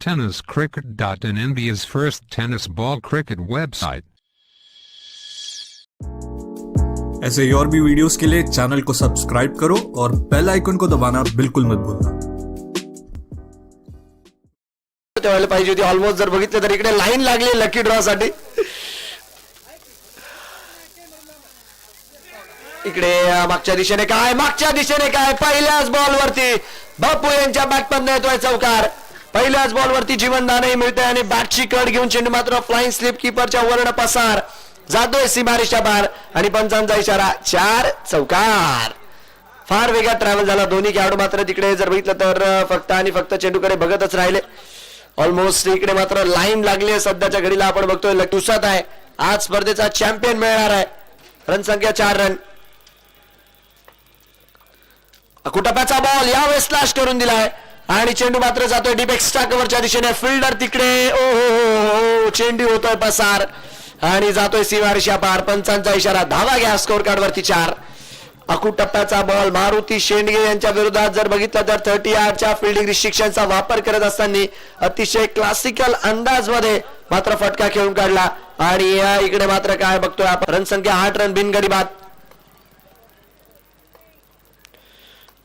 tenniscricket.in India's first tennis ball cricket website. ऐसे ही और भी वीडियोस के लिए चैनल को सब्सक्राइब करो और बेल आइकन को दबाना बिल्कुल मत भूलना। ठेवायला पाहिजे होती ऑलमोस्ट जर बघितलं तर इकडे लाईन लागली लकी ड्रॉ साठी. इकडे मागच्या दिशेने काय मागच्या दिशेने काय पहिल्याच बॉल वरती बापू यांच्या बॅट मधनं येतोय चौकार. पहिल्याच बॉल वरती जीवनदानही मिळते आणि बॅटची कट घेऊन चेंडू मात्र फ्लाइंग स्लिप किपरच्या वर्ण पसार. जातोय सीमारेषा बार आणि पंचांचा इशारा चार चौकार. फार वेगात ट्रॅव्हल झाला. दोन्ही खेळाडू मात्र तिकडे जर बघितलं तर फक्त आणि फक्त चेंडूकडे बघतच राहिले. ऑलमोस्ट इकडे मात्र लाईन लागली आहे. सध्याच्या घडीला आपण बघतोय लटुसात आहे. आज स्पर्धेचा चॅम्पियन मिळणार आहे. रन संख्या चार रन. कुटप्याचा बॉल यावेळेस स्लॅश करून दिलाय. आणि चेंडू मात्र जातोय डीप एक्स्ट्रा कव्हरच्या दिशेने. फिल्डर तिकडे. ओ हो, हो, हो, हो चेंडू होतोय पसार. आणि जातोय सीमारेषा पार. पंचांचा इशारा. धावा घ्या स्कोर कार्ड वरती चार. अकू टप्प्याचा बॉल मारुती शेंडगे यांच्या विरोधात जर बघितलं तर थर्टी आठच्या फिल्डिंग रिस्ट्रिक्शनचा वापर करत असताना अतिशय क्लासिकल अंदाजमध्ये मात्र फटका खेळून काढला. आणि या इकडे मात्र काय बघतोय आपण? रन संख्या आठ रन बिनगडी बाद.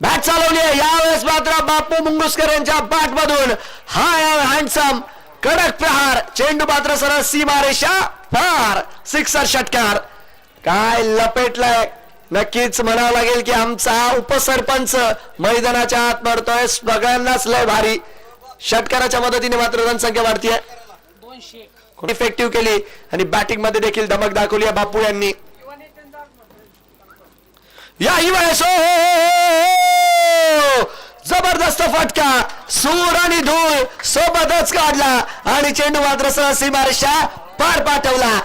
बॅट चालवली आहे. मात्र बापू मुंगुसकर यांच्या बॅट मधून हाय हँडसम कडक प्रहार चेंडू मात्र सरळ सीमारेषा पार. सिक्सर षटकार. काय लपेटलाय? नक्कीच म्हणावं लागेल की आमचा उपसरपंच मैदानाच्या आत मरतोय सगळ्यांनाच लय भारी. षटकाराच्या मदतीने मात्र रनसंख्या वाढतीये. इफेक्टिव्ह केली. आणि बॅटिंगमध्ये देखील धमक दाखवली बापू यांनी. या ही वेळेस ओ, ओ, ओ, ओ, जबरदस्त फटका. सूर आणि धूळ सोबतच काढला आणि चेंडू मात्र सहसी सीमारेषा पार पाठवला.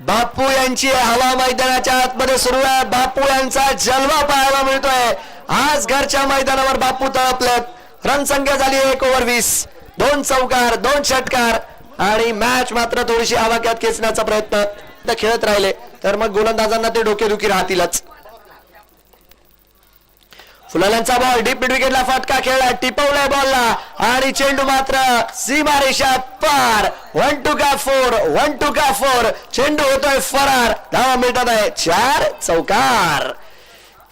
बापू यांची हवा मैदानाच्या आतमध्ये सुरू आहे. बापू यांचा जलवा पाहायला मिळतोय. आज घरच्या मैदानावर बापू तळपलेत. रणसंख्या झाली एक ओव्हर वीस. दोन चौकार दोन षटकार आणि मॅच मात्र थोडीशी आवाक्यात खेचण्याचा प्रयत्न. खेळत राहिले. तर मग गोलंदाजांना ते डोकेदुखी राहतीलच. फुलालांचा बॉल डीप मिड विकेटला फटका खेळला टिपवलाय बॉलला. आणि चेंडू मात्र सीमा रेषा पार. वन टू का फोर वन टू का फोर चेंडू होतोय फरार. धावा मिनिटात आहे चार चौकार.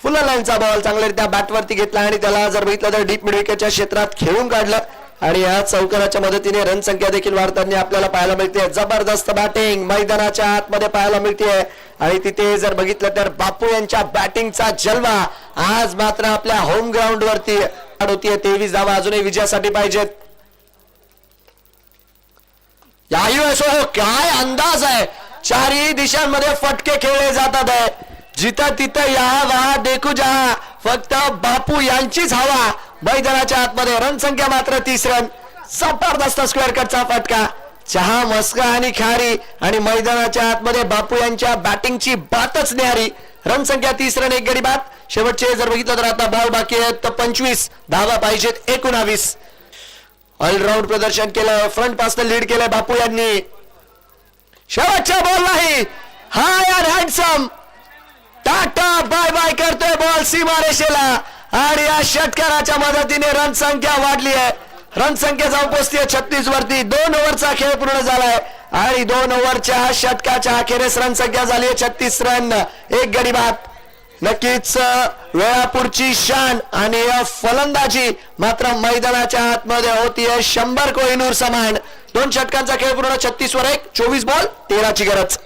फुलालांचा बॉल चांगल्यारीत्या बॅटवरती घेतला आणि त्याला जर बघितलं तर डीप मिडविकेटच्या क्षेत्रात खेळून काढलं. आणि या चौकाराच्या मदतीने रन संख्या देखील वाढताना आपल्याला पाहायला मिळते. जबरदस्त बॅटिंग मैदानाच्या आतमध्ये पाहायला मिळते. आणि तिथे जर बघितलं तर बापू यांच्या बॅटिंगचा जलवा. आज मात्र आपल्या होम ग्राउंड वरती होतीये तेवीस धावा अजूनही विजयासाठी पाहिजेत. हो काय अंदाज आहे? चारही दिशांमध्ये फटके खेळले जातात आहे. जिथं तिथं या वा देखू जा. फक्त बापू यांचीच हवा. मैदानाच्या आतमध्ये रन संख्या मात्र तीस रन. जबरदस्त स्क्वेअर कटचा फटका. चहा मस्का आणि खारी आणि मैदानाच्या आतमध्ये बापू यांच्या बॅटिंगची बातच न्यारी. रन संख्या तीस रन एक गडी बाद. शेवटचे जर बघितलं तर आता भाव बाकी आहेत तर पंचवीस धावा पाहिजेत एकोणावीस. ऑलराऊंड प्रदर्शन केलं फ्रंट पासन लीड केलंय बापू यांनी. शेवटच्या बॉल नाही. हाय यार हँडसम टाटा बाय बाय करतोय बॉल सीमा रेषेला. आणि या षटकाराच्या मदतीने रन संख्या वाढली आहे. रन संख्या जाऊन पोहोचली आहे छत्तीस वरती दोन ओव्हरचा खेळ पूर्ण झालाय. आणि दोन ओव्हरच्या षटकाच्या अखेरीस रन संख्या झाली आहे छत्तीस रन एक गडी बाद नक्कीच वेळापूरची शान आणि फलंदाजी मात्र मैदानाच्या आतमध्ये होतीये शंभर कोहिनूर समान. दोन षटकांचा खेळ पूर्ण छत्तीस वर एक. चोवीस बॉल तेराची गरज.